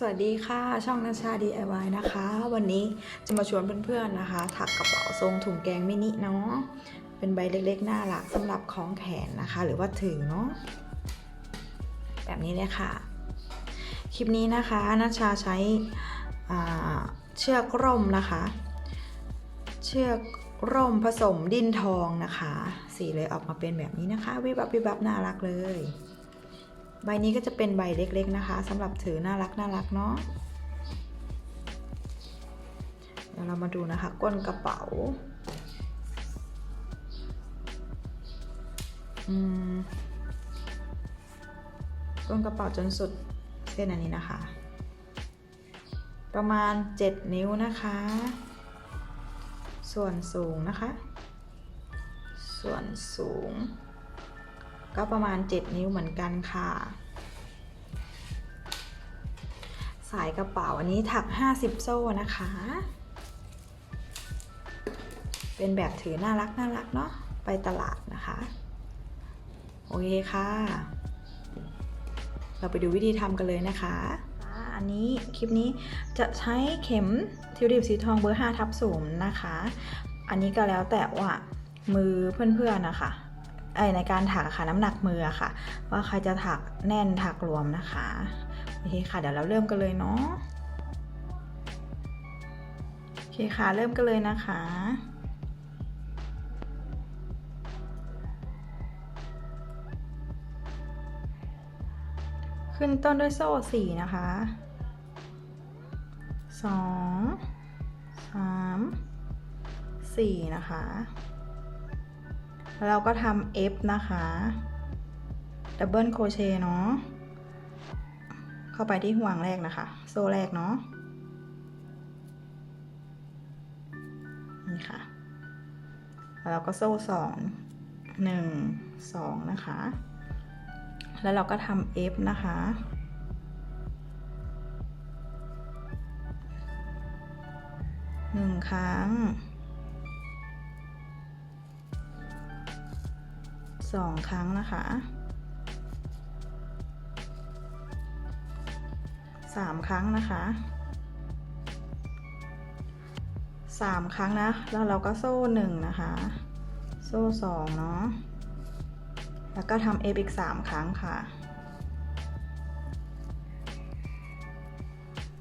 สวัสดีค่ะ ช่องนาชา DIY นะคะ วันนี้จะมาชวนเพื่อนๆนะคะ ถักกระเป๋าทรงถุงแกงมินิเนาะเป็นใบเล็กๆ น่ารักสำหรับคล้องแขนนะคะ หรือว่าถือเนาะแบบนี้เลยค่ะ คลิปนี้นะคะนาชาใช้เชือกร่มนะคะ เชือกร่มผสมดินทองนะคะ สีเลยออกมาเป็นแบบนี้นะคะ วิบับวิบับน่ารักเลย ใบนี้ก็จะเป็นใบเล็กๆนะคะสำหรับถือน่ารักน่ารักเนาะเดี๋ยวเรามาดูนะคะก้นกระเป๋าอืมก้นกระเป๋าจนสุดเส้นอันนี้นะคะ ประมาณ 7 นิ้วนะคะ ส่วนสูงนะคะ ส่วนสูง ก็ประมาณ 7 นิ้วเหมือนกันค่ะ สายกระเป๋าอันนี้ถัก 50 โซ่นะคะ เป็นแบบถือน่ารักน่ารักเนาะไปตลาดนะคะ โอเคค่ะ เราไปดูวิธีทำกันเลยนะคะอันนี้คลิปนี้จะใช้เข็มทิวดิบสีทองเบอร์5ทับสูงนะคะ อันนี้ก็แล้วแต่ว่ามือเพื่อนๆนะคะ ในการถักค่ะน้ำหนักมืออะค่ะ ว่าใครจะถักแน่นถักรวมนะคะโอเคค่ะเดี๋ยวเราเริ่มกันเลยเนาะโอเคค่ะเริ่มกันเลยนะคะขึ้นต้นด้วยโซ่สี่นะคะสองสามสี่นะคะ แล้วเราก็ทำ F นะคะดับเบิลโคเชต์เนาะเข้าไปที่ห่วงแรกนะคะ โซ่แรกเนาะนี่ค่ะ แล้วเราก็โซ่สองหนึ่งสองนะคะ แล้วเราก็ทำ F นะคะหนึ่งครั้ง สองครั้งนะคะสามครั้งนะคะสามครั้งนะ แล้วเราก็โซ่หนึ่งนะคะ โซ่สองเนาะ แล้วก็ทำเอฟอีกสามครั้งค่ะ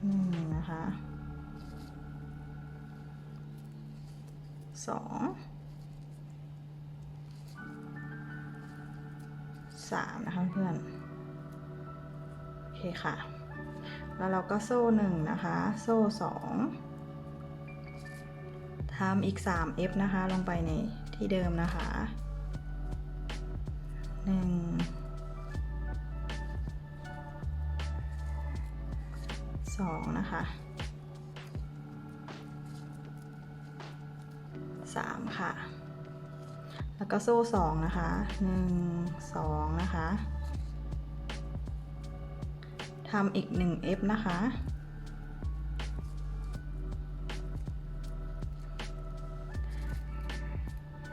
หนึ่งนะคะส องสามนะคะเพื่อนโอเคค่ะ แล้วเราก็โซ่หนึ่งนะคะ โซ่สองทำอีก 3 F นะคะ ลงไปในที่เดิมนะคะหนึ่งสองนะคะ แล้วก็โซ่สองนะคะหนึ่งสองนะคะทำอีกหนึ่ง F นะคะ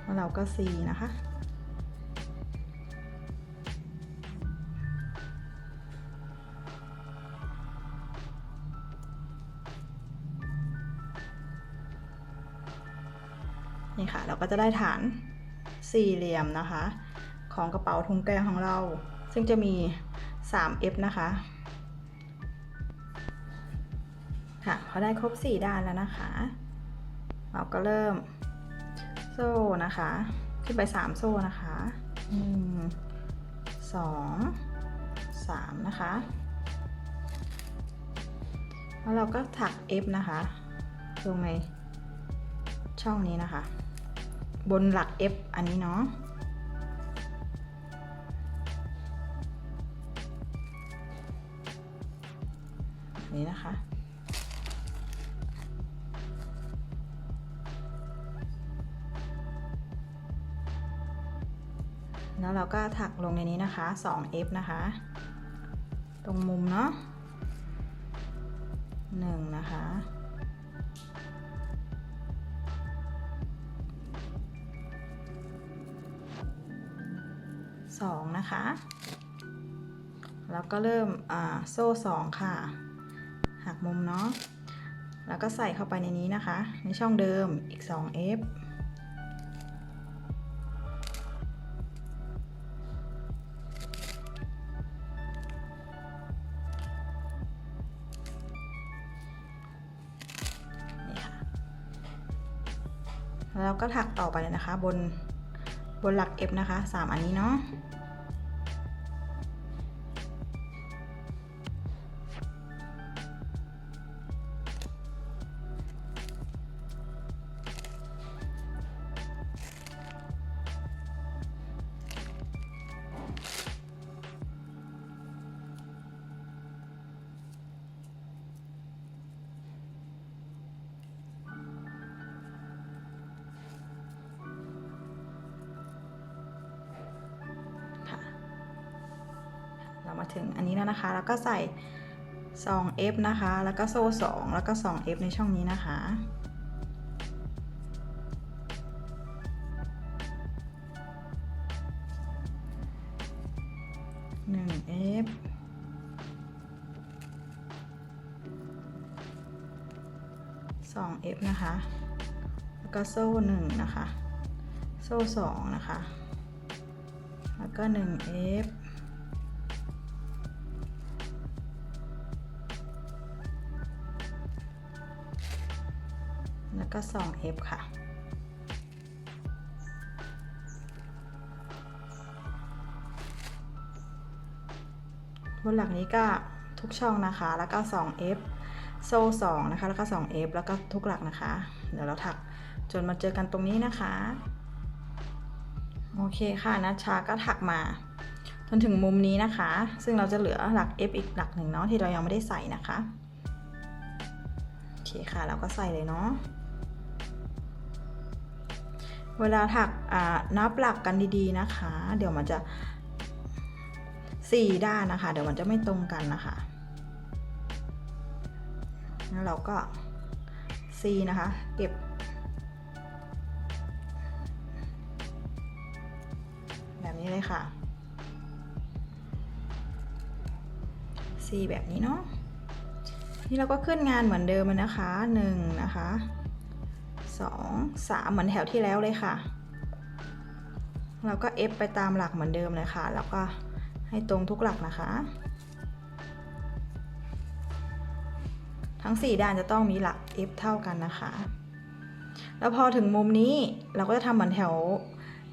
แล้วเราก็ C นะคะนี่ค่ะ เราก็จะได้ฐาน สี่เหลี่ยมนะคะ ของกระเป๋าทุงแกงของเรา ซึ่งจะมี 3F นะคะค่ะพอได้ครบ 4 ด้านแล้วนะคะ เราก็เริ่มโซ่นะคะ ขึ้นไป 3 โซ่นะคะ 1 2 3 นะคะ แล้วเราก็ถัก F นะคะลงในช่องนี้นะคะ บนหลัก F อันนี้เนาะนี้นะคะ แล้วเราก็ถักลงในนี้นะคะ 2F นะคะ ตรงมุมเนาะหนึ่งนะคะ สองนะคะ แล้วก็เริ่มโซ่สองค่ะ หักมุมเนาะ แล้วก็ใส่เข้าไปในนี้นะคะ ในช่องเดิมอีก 2 f นี่ค่ะแล้วก็ถักต่อไปเลยนะคะบน บนหลัก F นะคะ 3 อันนี้เนาะค่ะ มาถึงอันนี้แล้วนะคะ แล้วก็ใส่ 2f นะคะ แล้วก็โซ่ 2 แล้วก็ 2f ในช่องนี้นะคะ 1f 2f นะคะ แล้วก็โซ่1นะคะ โซ่ 2 นะคะ แล้วก็ 1f ก็ 2f ค่ะ บนหลักนี้ก็ทุกช่องนะคะ แล้วก็ 2f โซ่2นะคะ แล้วก็ 2f แล้วก็ทุกหลักนะคะ เดี๋ยวเราถักจนมาเจอกันตรงนี้นะคะ โอเคค่ะนัชชาก็ถักมา จนถึงมุมนี้นะคะ ซึ่งเราจะเหลือหลัก f อีกหลักหนึ่งเนาะที่เรายังไม่ได้ใส่นะคะ โอเคค่ะ เราก็ใส่เลยเนาะ เวลาถักนับหลักกันดีๆนะคะ เดี๋ยวมันจะสี่ด้านนะคะ เดี๋ยวมันจะไม่ตรงกันนะคะแล้วเราก็ C นะคะ เก็บ แบบนี้เลยค่ะ C แบบนี้เนาะนี่เราก็ขึ้นงานเหมือนเดิมเลยนะคะ 1 นะคะ 2 3 เหมือนแถวที่แล้วเลยค่ะ เราก็ F ไปตามหลักเหมือนเดิมเลยค่ะ แล้วก็ให้ตรงทุกหลักนะคะ ทั้ง 4 ด้านจะต้องมีหลัก F เท่ากันนะคะ แล้วพอถึงมุมนี้เราก็จะทำเหมือนแถว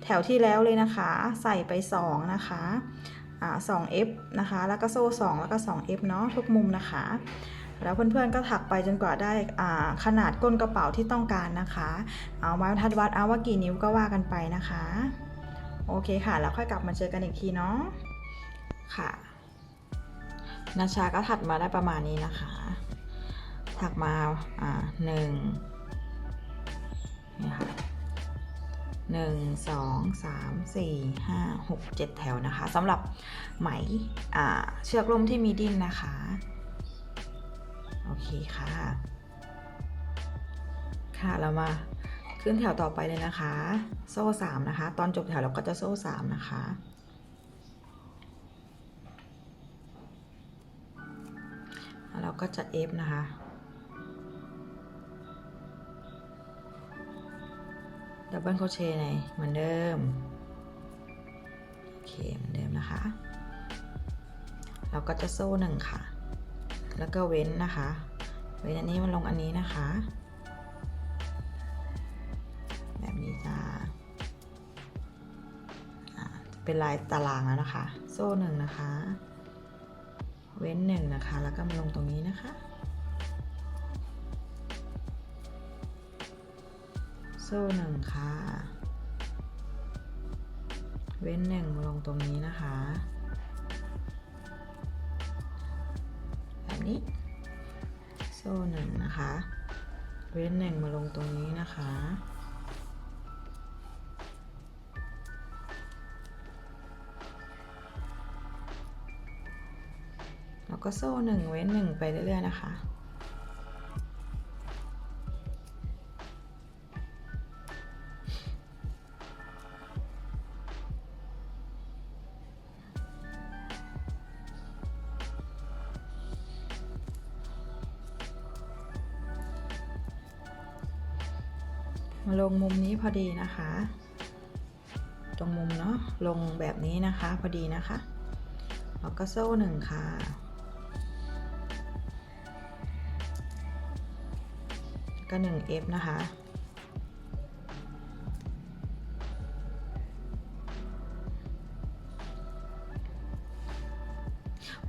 แถวที่แล้วเลยนะคะ ใส่ไป 2 นะคะอ่า 2F นะคะ แล้วก็โซ่ 2 แล้วก็ 2F เนาะทุกมุมนะคะ แล้วเพื่อนๆก็ถักไปจนกว่าได้ขนาดก้นกระเป๋าที่ต้องการนะคะ เอาไม้ทัดวัดเอาว่ากี่นิ้วก็ว่ากันไปนะคะ โอเคค่ะ แล้วค่อยกลับมาเจอกันอีกทีเนาะค่ะนาชาก็ถัดมาได้ประมาณนี้นะคะ ถักมาอ่าหนึ่งนี่ค่ะหนึ่งสองสามสี่ห้าหกเจ็ดแถวนะคะสำหรับไหมเชือกลมที่มีดิ้นนะคะ โอเคค่ะ ค่ะเรามาขึ้นแถวต่อไปเลยนะคะ โซ่สามนะคะ ตอนจบแถวเราก็จะโซ่สามนะคะเราก็จะเอฟนะคะ ดับเบิลโคเชในเหมือนเดิม โอเคเหมือนเดิมนะคะ เราก็จะโซ่หนึ่งค่ะ แล้วก็เว้นนะคะเว้นอันนี้มันลงอันนี้นะคะ แบบนี้จ้าอ่าจะเป็นลายตารางแล้วนะคะ โซ่หนึ่งนะคะ เว้นหนึ่งนะคะ แล้วก็มาลงตรงนี้นะคะ โซ่หนึ่งค่ะ เว้นหนึ่งมาลงตรงนี้นะคะ นี้ โซ่หนึ่งนะคะ เว้นหนึ่งมาลงตรงนี้นะคะ แล้วก็โซ่หนึ่งเว้นหนึ่งไปเรื่อยๆนะคะ งมุมนี้พอดีนะคะ ตรงมุมเนาะลงแบบนี้นะคะพอดีนะคะแล้วก็โซ่หนึ่งค่ะ ก็หนึ่ง F นะคะ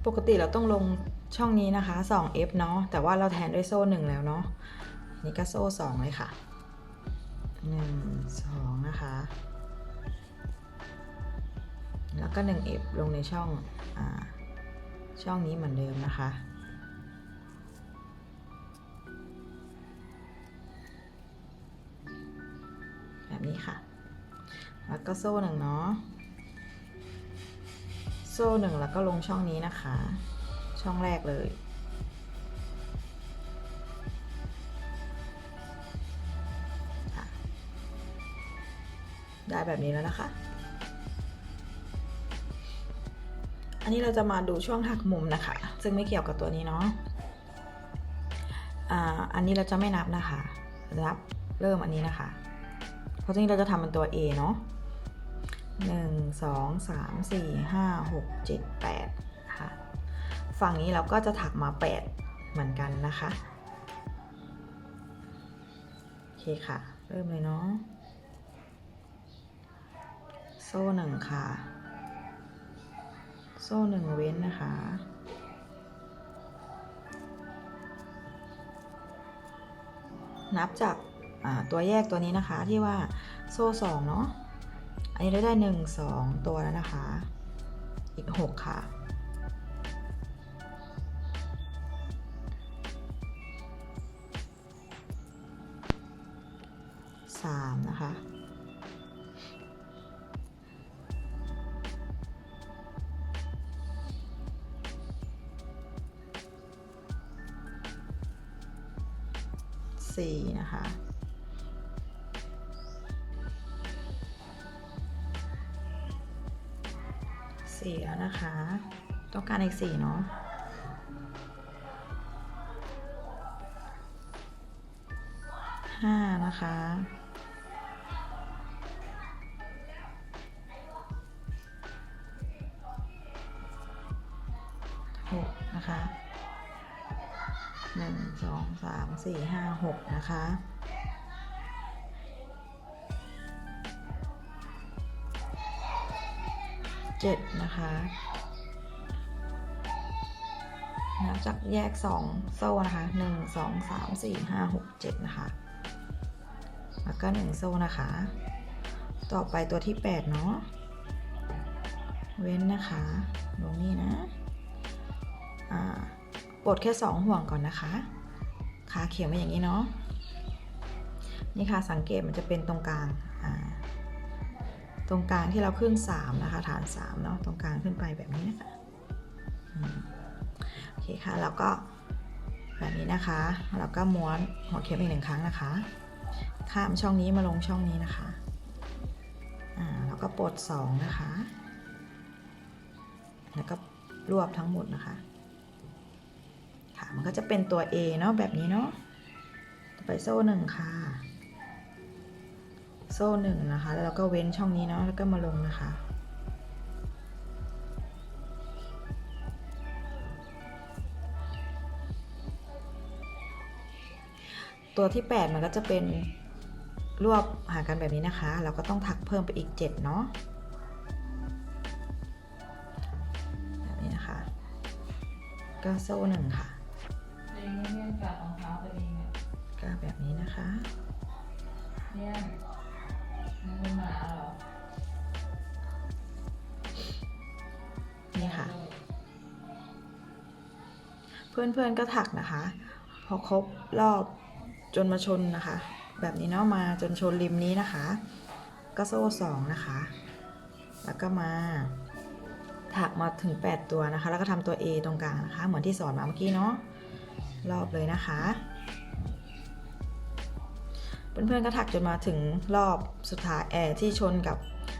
ปกติเราต้องลงช่องนี้นะคะ 2F เนาะ แต่ว่าเราแทนด้วยโซ่หนึ่งแล้วเนาะ นี่ก็โซ่สองเลยค่ะ หนึ่งสองนะคะ แล้วก็ 1F ลงในช่องอาช่องนี้เหมือนเดิมนะคะ แบบนี้ค่ะ แล้วก็โซ่หนึ่งเนาะ โซ่หนึ่งแล้วก็ลงช่องนี้นะคะ ช่องแรกเลย แบบนี้แล้วนะคะ อันนี้เราจะมาดูช่วงหักมุมนะคะ ซึ่งไม่เกี่ยวกับตัวนี้เนาะอันนี้เราจะไม่นับนะคะนับเริ่มอันนี้นะคะ เพราะฉะนี้เราจะทำเป็นตัว A เนาะหนึ่งสองสามสี่ห้าหกเจ็ดแปดค่ะ ฝั่งนี้เราก็จะถักมาแปดเหมือนกันนะคะ โอเคค่ะ เริ่มเลยเนาะ โซ่หนึ่งค่ะ โซ่หนึ่งเว้นนะคะ นับจากตัวแยกตัวนี้นะคะที่ว่าโซ่สองเนาะ อันนี้เราได้หนึ่งสองตัวแล้วนะคะ อีกหกค่ะสามนะคะ สี่นะคะ สี่แล้วนะคะ ต้องการอีกสี่เนาะห้านะคะหกนะคะ องสามสี่ห้าหกนะคะ เจ็ดนะคะนับจากแยกสองโซ่นะคะหนึ่งสองสามสี่ห้าหกเจ็ดนะคะ แล้วก็หนึ่งโซ่นะคะ ต่อไปตัวที่แปดเนาะ เว้นนะคะ ลงนี่นะ อ่า ปลดแค่สองห่วงก่อนนะคะ ขาเขียวมาอย่างนี้เนาะนี่ค่ะสังเกตมันจะเป็นตรงกลางอ่าตรงกลางที่เราขึ้น 3 นะคะ ฐาน3เนาะตรงกลางขึ้นไปแบบนี้นะคะโอเคค่ะแล้วก็แบบนี้นะคะแล้วก็ม้วนหัวเข็มอีกหนึ่งครั้งนะคะ ข้ามช่องนี้มาลงช่องนี้นะคะอ่าแล้วก็ปลด2นะคะ แล้วก็รวบทั้งหมดนะคะ มันก็จะเป็นตัว A เนาะแบบนี้เนาะไปโซ่หนึ่งค่ะ โซ่หนึ่งนะคะ แล้วเราก็เว้นช่องนี้เนาะแล้วก็มาลงนะคะตัวที่ 8 มันก็จะเป็นรวบหากันแบบนี้นะคะ เราก็ต้องถักเพิ่มไปอีก 7 เนาะแบบนี้นะคะ ก็โซ่หนึ่งค่ะ นี้นะคะเนี่ยมันเป็นหมาหรอนี่ค่ะ เพื่อนๆก็ถักนะคะ พอครบรอบจนมาชนนะคะ แบบนี้เนาะมาจนชนริมนี้นะคะ ก็โซ่สองนะคะ แล้วก็มาถักมาถึง 8 ตัวนะคะ แล้วก็ทำตัว A ตรงกลางนะคะ เหมือนที่สอนมาเมื่อกี้เนาะรอบเลยนะคะ เพื่อนๆก็ถักจนมาถึงรอบสุดท้ายแอร์ที่ชนกับ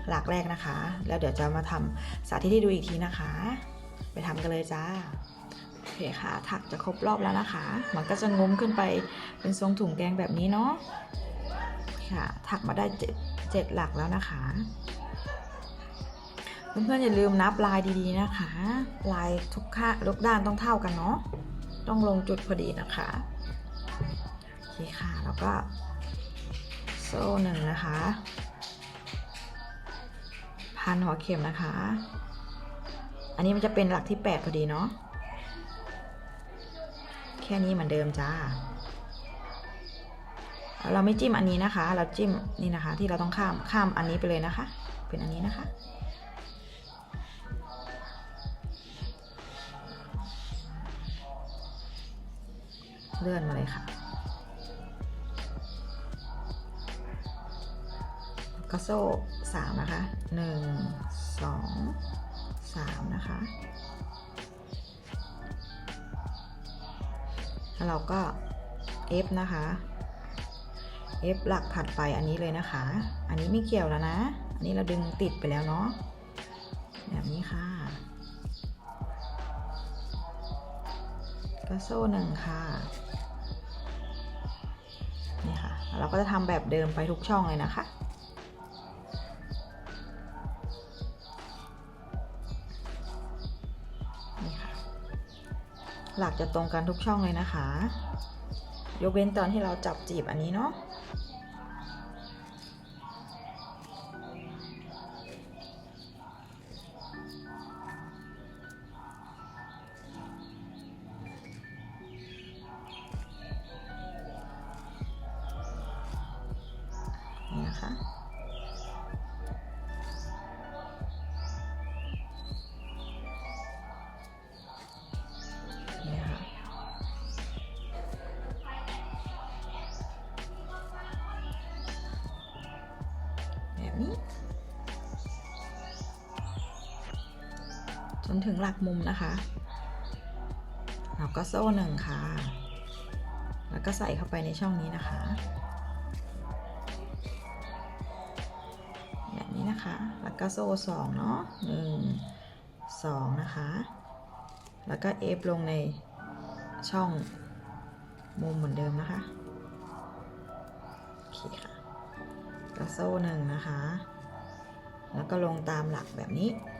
หลักแรกนะคะ แล้วเดี๋ยวจะมาทำสาธิตให้ดูอีกทีนะคะ ไปทำกันเลยจ้าโอเคค่ะ ถักจะครบรอบแล้วนะคะ มันก็จะงุ้มขึ้นไปเป็นทรงถุงแกงแบบนี้เนาะค่ะ ถักมาได้เจ็ดเจ็ดหลักแล้วนะคะเพื่อนๆอย่าลืมนับลายดีๆนะคะ ลายทุกข้างทุกด้านต้องเท่ากันเนาะต้องลงจุดพอดีนะคะโอเคค่ะแล้วก็ โซ่หนึ่งนะคะ พันหัวเข็มนะคะ อันนี้มันจะเป็นหลักที่8พอดีเนาะ แค่นี้เหมือนเดิมจ้า เราไม่จิ้มอันนี้นะคะ เราจิ้มนี่นะคะ ที่เราต้องข้ามข้ามอันนี้ไปเลยนะคะ เป็นอันนี้นะคะเลื่อนมาเลยค่ะ ก็โซ่สามนะคะหนึ่งสองสามนะคะแล้วเราก็ F นะคะ F หลักถัดไปอันนี้เลยนะคะ อันนี้ไม่เกี่ยวแล้วนะ อันนี้เราดึงติดไปแล้วเนาะ แบบนี้ค่ะ ก็โซ่หนึ่งค่ะ นี่ค่ะแล้วเราก็จะทำแบบเดิมไปทุกช่องเลยนะคะ หลักจะตรงกันทุกช่องเลยนะคะ ยกเว้นตอนที่เราจับจีบอันนี้เนาะ นถึงหลักมุมนะคะแล้วก็โซ่หนึ่งค่ะ แล้วก็ใส่เข้าไปในช่องนี้นะคะ แบบนี้นะคะ แล้วก็โซ่สองเนาะหนึ่งสองนะคะ แล้วก็เอฟลงในช่องมุมเหมือนเดิมนะคะ โอเคค่ะก็โซ่หนึ่งนะคะ แล้วก็ลงตามหลักแบบนี้ได้แบบนี้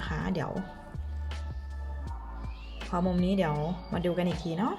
นะคะ เดี๋ยว พอมุมนี้เดี๋ยวมาดูกันอีกทีเนาะ